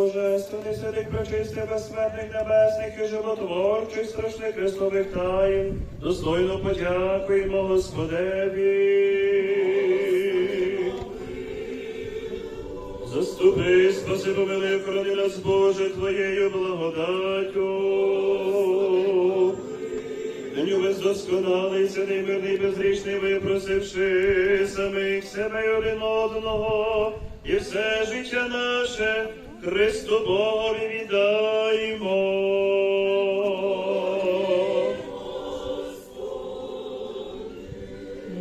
Божественний святих прочистих, безсмертних небесних і животворчих страшних христових таїн, достойно подякуємо Господеві. Заступи, спаси, помили, хорони нас, Боже, Твоєю благодаттю. Нині бездосконалий, святий, мирний, безрічний, випросивши самих себе й один одного, і все життя наше Христу Богові віддаємо.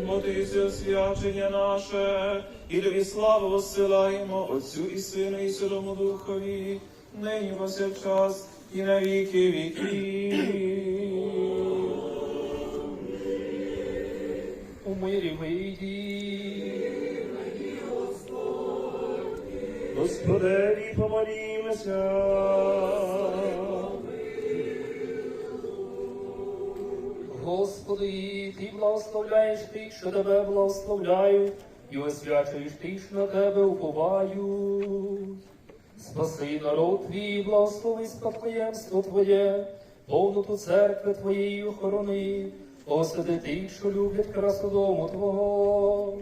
Мотися освячення наше, і тобі славу посилаємо Отцю і Сину, і Святому Духові, нині повсякчас і на віки віків. у мирі ми вийді. Господеві помолімося. Господи, Ти благословляєш тих, що тебе благословляють, і освячуєш тих, що на тебе уповають. Спаси народ твій, благослови спадкоємство Твоє, повноту церкви Твоєї охорони, осади тих, що люблять красу дому Твого.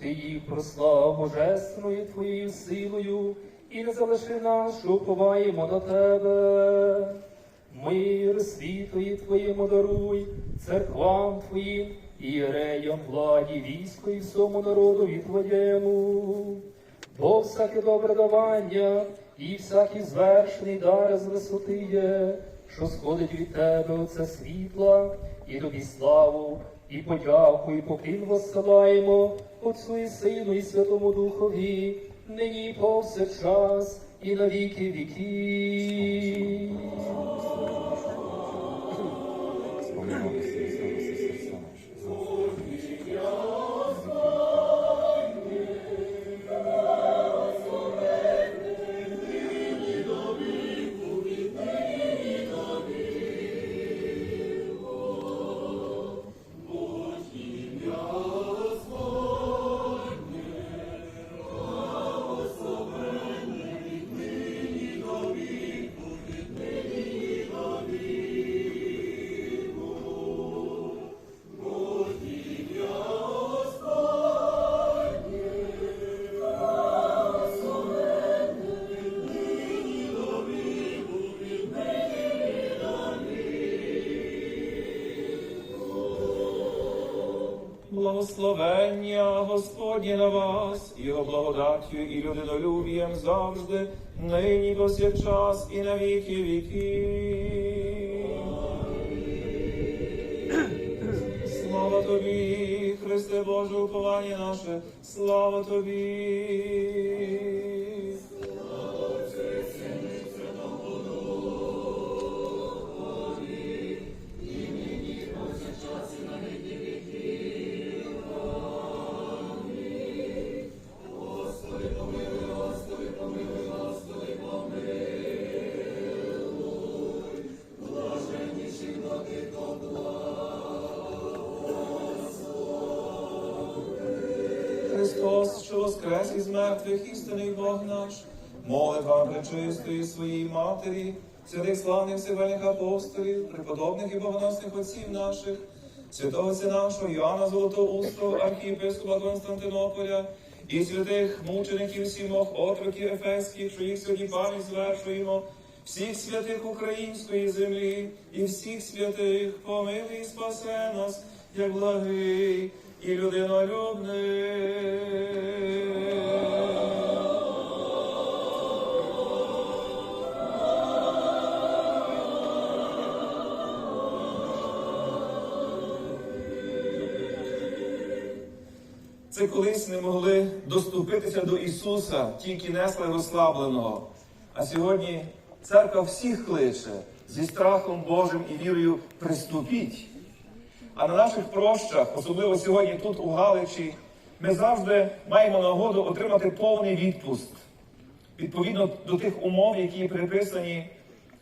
Ти їх прослав божественною Твоєю силою, і не залиши нас, що уповаємо на Тебе. Мир світої Твоєму даруй, церквам Твоїм, ієреям, владі, війську і всьому народові Твоєму. Бо всяке добре давання і всякий звершений дар з висоти є, що сходить від Тебе оце світла, і тобі славу, і подяку, і поклін воссилаємо Отцу і Сину, і Святому Духові, нині повсякчас, і на віки віків. Благословення Господнє на вас, Його благодаттю і людинолюбієм завжди, нині повсякчас і на віки віки. Слава тобі, Христе Боже, уповання наше, слава тобі. Христос, що воскрес із мертвих, істинний Бог наш, молитва пречистої своїй матері, святих славних сивельних апостолів, преподобних і богоносних отців наших, святого нашого Йоанна Золотоустого, архієпископа Константинополя і святих мучеників сімох отроків Ефеських, що їх сьогодні пам'ять звершуємо, всіх святих української землі і всіх святих помилуй і спасе нас, як благий і людинолюбний. Це колись не могли доступитися до Ісуса, тільки несли розслабленого. А сьогодні церква всіх кличе зі страхом Божим і вірою приступіть. А на наших прощах, особливо сьогодні тут у Галичі, ми завжди маємо нагоду отримати повний відпуст відповідно до тих умов, які приписані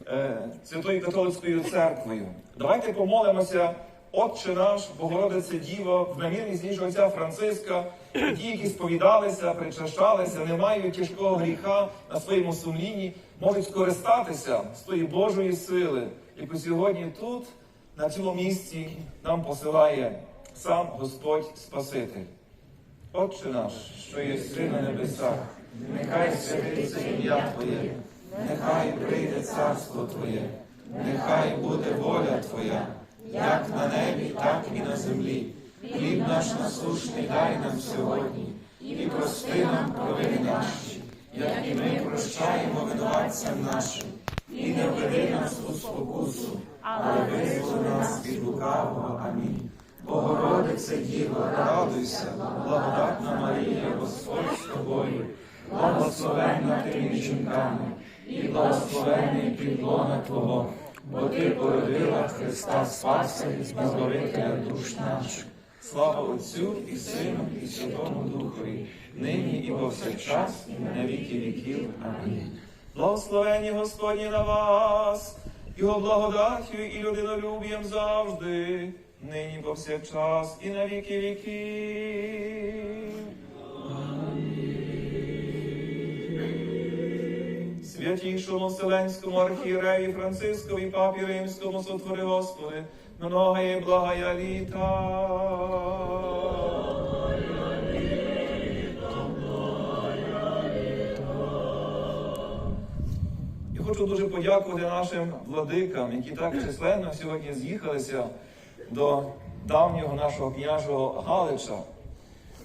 е, Святою Католицькою церквою. Давайте помолимося, Отче наш, Богородице Діво, в намірність ніж отця Франциска, ті, які сповідалися, причащалися, не мають тяжкого гріха на своєму сумлінні, можуть скористатися з тої Божої сили, яку сьогодні тут, на цьому місці, нам посилає сам Господь Спаситель. Отче наш, що єси на небесах, нехай святиться ім'я Твоє, нехай прийде царство Твоє, нехай буде воля Твоя, як на небі, так і на землі. Хліб наш насущний дай нам сьогодні, і прости нам провини наші, як і ми прощаємо винуватцям нашим, і не введи нас у спокусу, але визволи нас від лукавого. Амінь. Богородице Діво, радуйся, благодатна Марія, Господь з тобою, благословенна ти між жінками, і благословенний підлона Твого, бо ти породила Христа Спаса і Збавителя душ наших. Слава Отцю і Сину, і Святому Духові, нині і повсякчас, і на віки віків. Амінь. Благословені Господні на вас, Його благодаттю і людинолюбієм завжди, нині повсякчас і на віки віки. Святійшому Вселенському архієреї Францискові Папі Римському сотвори Господи, многое благая літа. Хочу дуже подякувати нашим владикам, які так численно сьогодні з'їхалися до давнього нашого княжого Галича.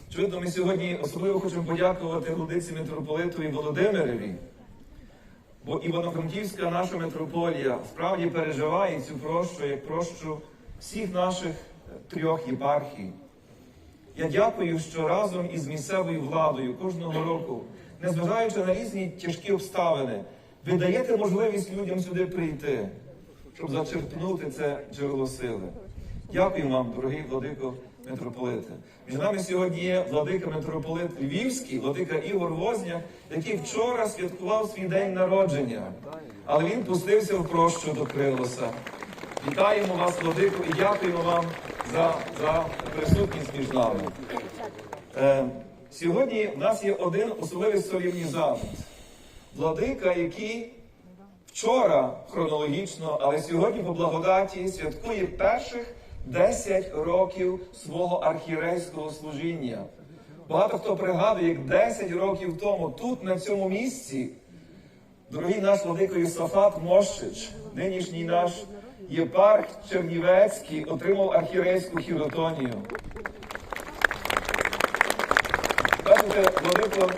Очевидно, ми сьогодні особливо хочемо подякувати владиці митрополитові Володимирові, бо Івано-Франківська наша митрополія справді переживає цю прощу як прощу всіх наших трьох єпархій. Я дякую, що разом із місцевою владою кожного року, незважаючи на різні тяжкі обставини, ви даєте можливість людям сюди прийти, щоб зачерпнути це джерело сили. Дякую вам, дорогий владико митрополите. Між нами сьогодні є владика митрополит Львівський, владика Ігор Возняк, який вчора святкував свій день народження, але він пустився в прощу до Крилоса. Вітаємо вас, владику, і дякуємо вам за, за присутність між нами. Е, сьогодні в нас є один особливий солімнізант. Владика, який вчора хронологічно, але сьогодні по благодаті святкує перших 10 років свого архірейського служіння. Багато хто пригадує, як 10 років тому, тут, на цьому місці, дорогий наш владико Єсафат Мощич, нинішній наш єпарх Чернівецький, отримав архірейську хіротонію. Бачите, владико,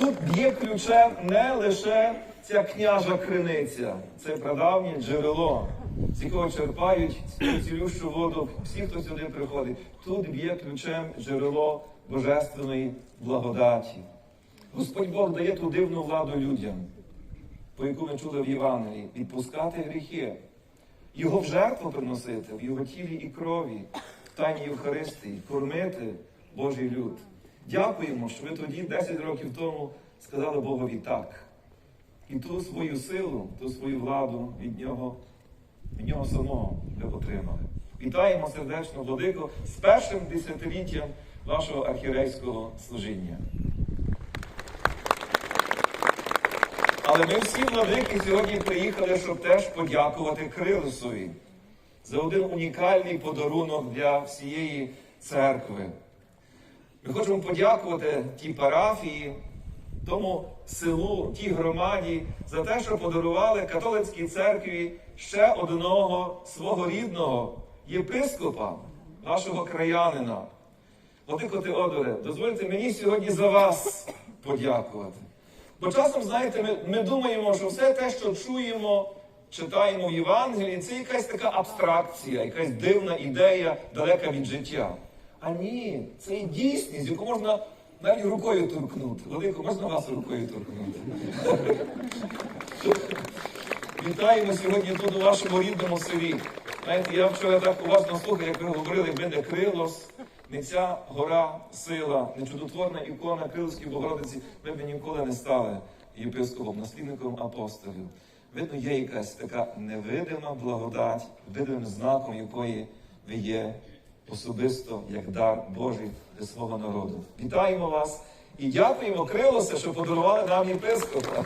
Тут б'є ключем не лише ця княжа криниця, це прадавнє джерело, з якого черпають цілющу воду всі, хто сюди приходить. Тут б'є ключем джерело божественної благодаті. Господь Бог дає ту дивну владу людям, по яку ми чули в Євангелії, відпускати гріхи, його в жертву приносити, в його тілі і крові, в тайній Євхаристії, кормити Божий люд. Дякуємо, що ви тоді, 10 років тому, сказали Богові так. І ту свою силу, ту свою владу від нього, від нього самого ви отримали. Вітаємо сердечно, Владико, з першим десятиліттям вашого архірейського служіння. Але ми всі владики сьогодні приїхали, щоб теж подякувати Крилосові за один унікальний подарунок для всієї церкви. Ми хочемо подякувати тій парафії, тому селу, тій громаді за те, що подарували католицькій церкві ще одного свого рідного єпископа, нашого краянина. Владико Теодоре, дозвольте мені сьогодні за вас подякувати. Бо часом, знаєте, ми, ми думаємо, що все те, що чуємо, читаємо в Євангелії, це якась така абстракція, якась дивна ідея, далека від життя. А ні, це і дійсність, яку можна навіть рукою торкнути. Владико, можна вас рукою торкнути? Вітаємо сьогодні тут у вашому рідному селі. Знаєте, я вчора так уважно слухав, як ви говорили, якби не Крилос, не ця гора, сила, не чудотворна ікона Криловської Богородиці, ми б ніколи не стали єпископом, наслідником апостолів. Видно, є якась така невидима благодать, видимим знаком якої ви є особисто як дар Божий для свого народу. Вітаємо вас і дякуємо Крилосе, що подарували нам єпископа.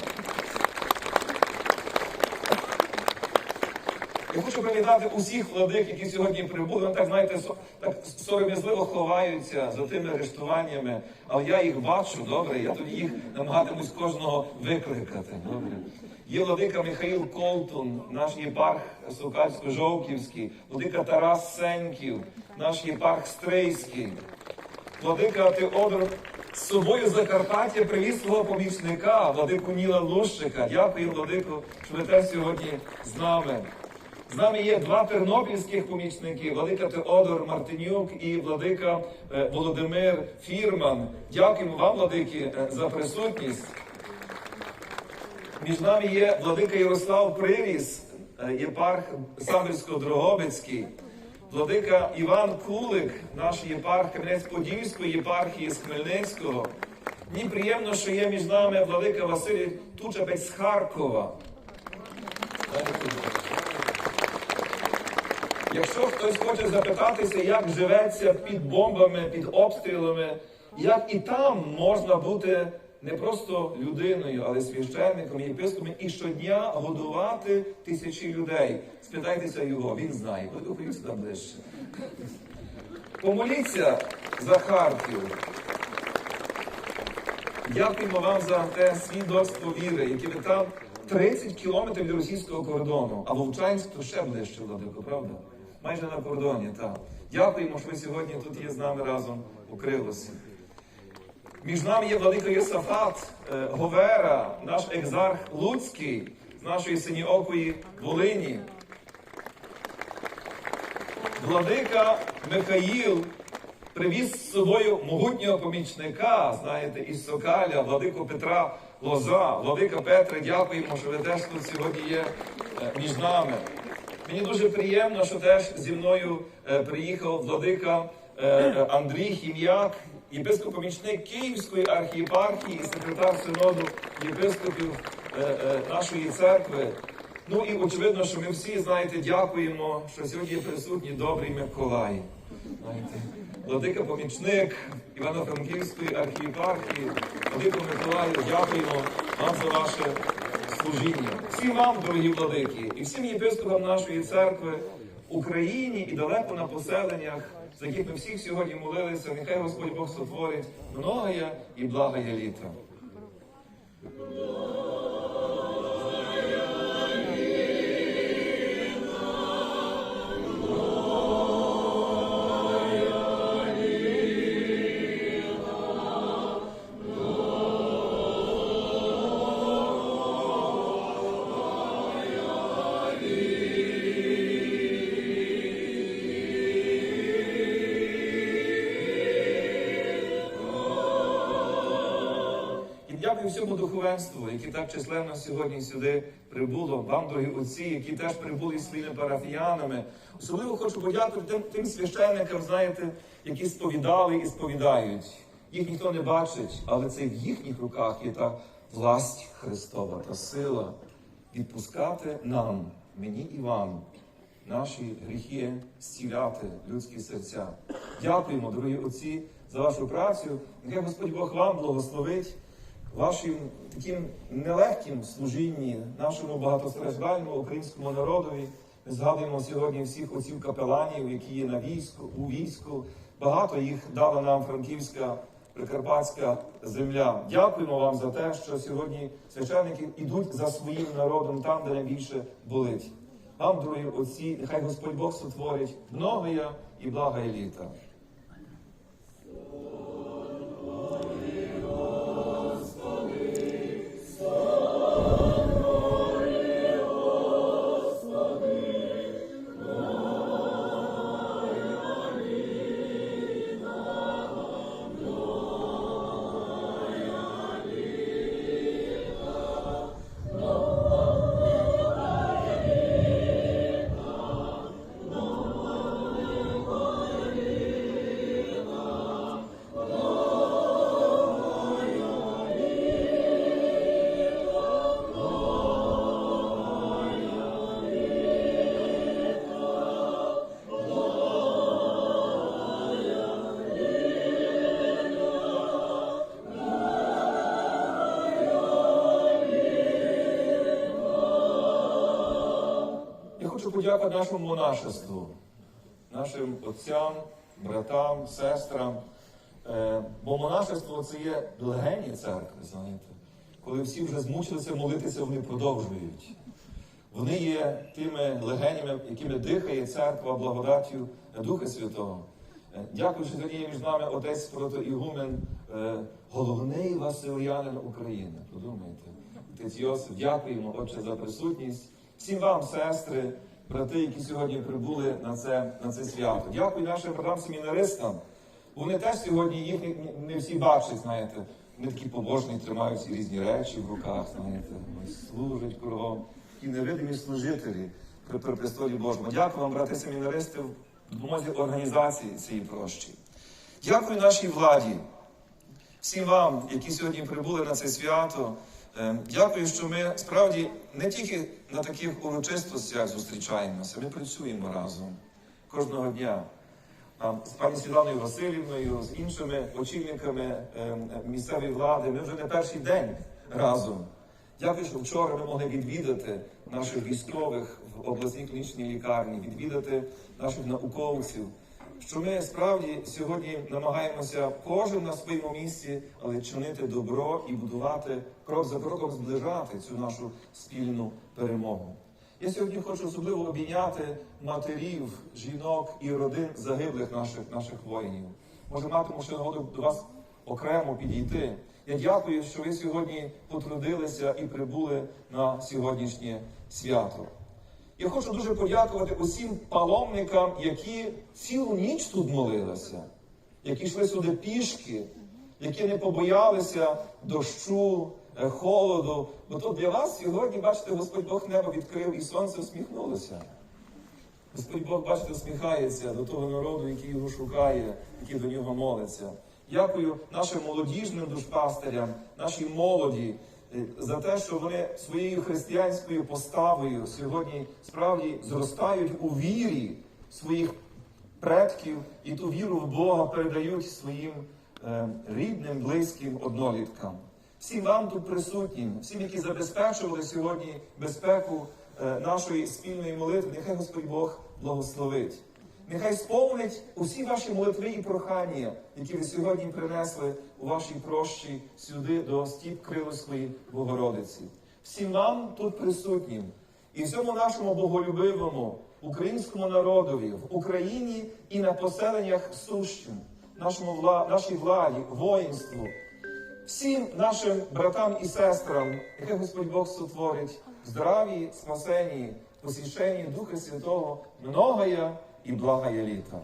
Я хочу привітати усіх владик, які сьогодні прибули. Вони так, знаєте, так сором'язливо ховаються за тими арештуваннями, але я їх бачу, добре, я тоді їх намагатимусь кожного викликати. Добре. Є владика Михаїл Колтун, наш єпарх Сукальсько-Жовківський, владика Тарас Сеньків, наш єпарх Стрийський. Владика Теодор з собою з Закарпаття привіз свого помічника, владику Ніла Лущика. Дякую, владику, що ви теж сьогодні з нами. З нами є два тернопільських помічники: владика Теодор Мартинюк і владика е, Володимир Фірман. Дякуємо вам, владики, е, за присутність. Між нами є владика Ярослав Приріс, е, єпарх Самбірсько-Дрогобицький, владика Іван Кулик, наш єпарх Кам'янець-Подільської єпархії з Хмельницького. Мені приємно, що є між нами владика Василій Тучапець з Харкова. Якщо хтось хоче запитатися, як живеться під бомбами, під обстрілами, як і там можна бути не просто людиною, але священником, єпископом і щодня годувати тисячі людей. Спитайтеся його, він знає. Подивіться сюди ближче. Помоліться за Харків. Дякуємо вам за те свідоцтво віри, яке ви там 30 кілометрів від російського кордону, а Вовчанськ то ще ближче, Владико, правда? Майже на кордоні, так. Дякуємо, що ви сьогодні тут є з нами разом у Крилосі. Між нами є владика Єсафат е, Говера, наш екзарх Луцький з нашої синьоокої Волині. Владика Михаїл привіз з собою могутнього помічника, знаєте, із Сокаля, владику Петра Лоза. Владика Петре, дякуємо, що ви теж тут сьогодні є е, між нами. Мені дуже приємно, що теж зі мною е, приїхав владика е, Андрій Хім'як, єпископ-помічник Київської архієпархії секретар синоду єпископів е, нашої церкви. Ну і очевидно, що ми всі знаєте, дякуємо, що сьогодні присутній добрий Миколай. Знаєте, владика помічник Івано-Франківської архієпархії, владико Миколаю, дякуємо вам за ваше служіння. Всім вам, дорогі владики, і всім єпископам нашої церкви, Україні і далеко на поселеннях, за яких ми всіх сьогодні молилися, нехай Господь Бог сотворить многоє і благоє літо. Дякую всьому духовенству, яке так численно сьогодні сюди прибуло. Вам, дорогі отці, які теж прибули своїми парафіянами. Особливо хочу подякувати тим, тим священникам, знаєте, які сповідали і сповідають. Їх ніхто не бачить, але це в їхніх руках є та власть Христова, та сила відпускати нам, мені і вам, наші гріхи, зціляти людські серця. Дякуємо, дорогі отці, за вашу працю. Нехай Господь Бог вам благословить вашим таким нелегким служінні нашому багатостраждальному українському народові. Ми згадуємо сьогодні всіх отців капеланів, які є на війську, у війську, багато їх дала нам франківська прикарпатська земля. Дякуємо вам за те, що сьогодні священники йдуть за своїм народом там, де найбільше болить. Вам, дорогі отці, нехай Господь Бог сотворить многоя і благая літа. Подякувати нашому монашеству, нашим отцям, братам, сестрам. Е, Бо монашество це є легені церкви, знаєте. Коли всі вже змучилися молитися, вони продовжують. Вони є тими легенями, якими дихає церква благодаттю Духа Святого. Е, Дякую, що є між нами отець протоігумен, е, головний Василянин України. Подумайте, отець Йосиф, дякуємо, Отче, за присутність. Всім вам, сестри, брати, які сьогодні прибули на це, на це свято. Дякую нашим братам семінаристам. Вони теж сьогодні їх не, всі бачать, знаєте. Вони такі побожні, тримають різні речі в руках, знаєте, служать кругом. І невидимі служителі при, при престолі Божому. Дякую вам, брати семінаристи, в допомозі організації цієї прощі. Дякую нашій владі, всім вам, які сьогодні прибули на це свято. Е, Дякую, що ми справді не тільки на таких урочистостях зустрічаємося, ми працюємо разом кожного дня. А З пані Світланою Васильівною, з іншими очільниками е, місцевої влади. Ми вже не перший день разом. Дякую, що вчора ми могли відвідати наших військових в обласній клінічній лікарні, відвідати наших науковців. Що ми справді сьогодні намагаємося кожен на своєму місці, але чинити добро і будувати крок за кроком зближати цю нашу спільну перемогу. Я сьогодні хочу особливо обійняти матерів, жінок і родин загиблих наших, наших воїнів. Може, матиму ще нагоду до вас окремо підійти. Я дякую, що ви сьогодні потрудилися і прибули на сьогоднішнє свято. Я хочу дуже подякувати усім паломникам, які цілу ніч тут молилися, які йшли сюди пішки, які не побоялися дощу, е, холоду. Бо тут для вас сьогодні, бачите, Господь Бог небо відкрив і сонце усміхнулося. Господь Бог, бачите, усміхається до того народу, який його шукає, який до нього молиться. Дякую нашим молодіжним душпастерям, нашій молоді за те, що вони своєю християнською поставою сьогодні справді зростають у вірі своїх предків і ту віру в Бога передають своїм е, рідним, близьким одноліткам. Всім вам тут присутнім, всім, які забезпечували сьогодні безпеку е, нашої спільної молитви, нехай Господь Бог благословить. Нехай сповнить усі ваші молитви і прохання, які ви сьогодні принесли у вашій прощі сюди до стіп Крилоської Богородиці. Всім нам тут присутнім і всьому нашому боголюбивому українському народові в Україні і на поселеннях сущим, нашому вла... нашій владі, воїнству, всім нашим братам і сестрам, нехай Господь Бог сотворить здраві, спасенні, посвященні Духа Святого, многая і благая літа.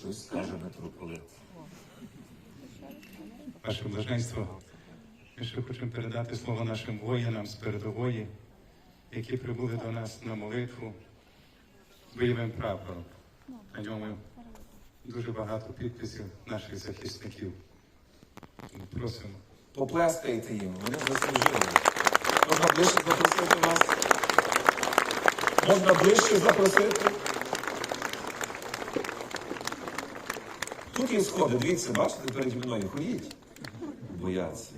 Щось скаже. Ваше блаженство, ми ще хочемо передати слово нашим воїнам з передової, які прибули до нас на молитву бойовим прапором. На ньому дуже багато підписів наших захисників. Просимо. Поплескайте їм, вони заслужили. Можна ближче запросити вас. Можна ближче запросити. круті сходи, дивіться, бачите, переді мною ходіть. Бояться.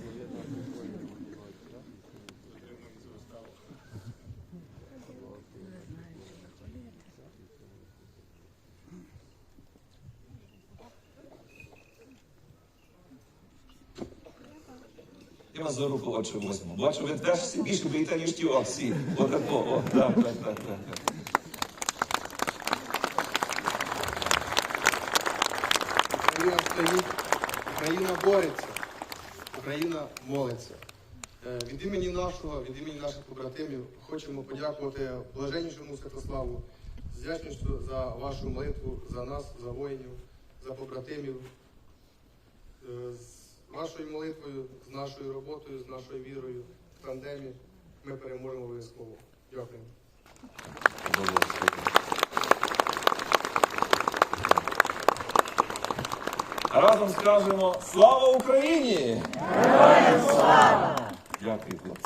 Я за возьму. Бачу, ви теж всі більше боїте, ніж ті всі. Отако, о, так, так, так, так. Україна бореться, Україна молиться. Е, Від імені нашого, від імені наших побратимів хочемо подякувати блаженнішому Святославу з вдячністю за вашу молитву, за нас, за воїнів, за побратимів. Е, З вашою молитвою, з нашою роботою, з нашою вірою в тандемі ми переможемо обов'язково. Дякую. Разом скажемо Слава Україні! Героям слава! Дякую, хлопці.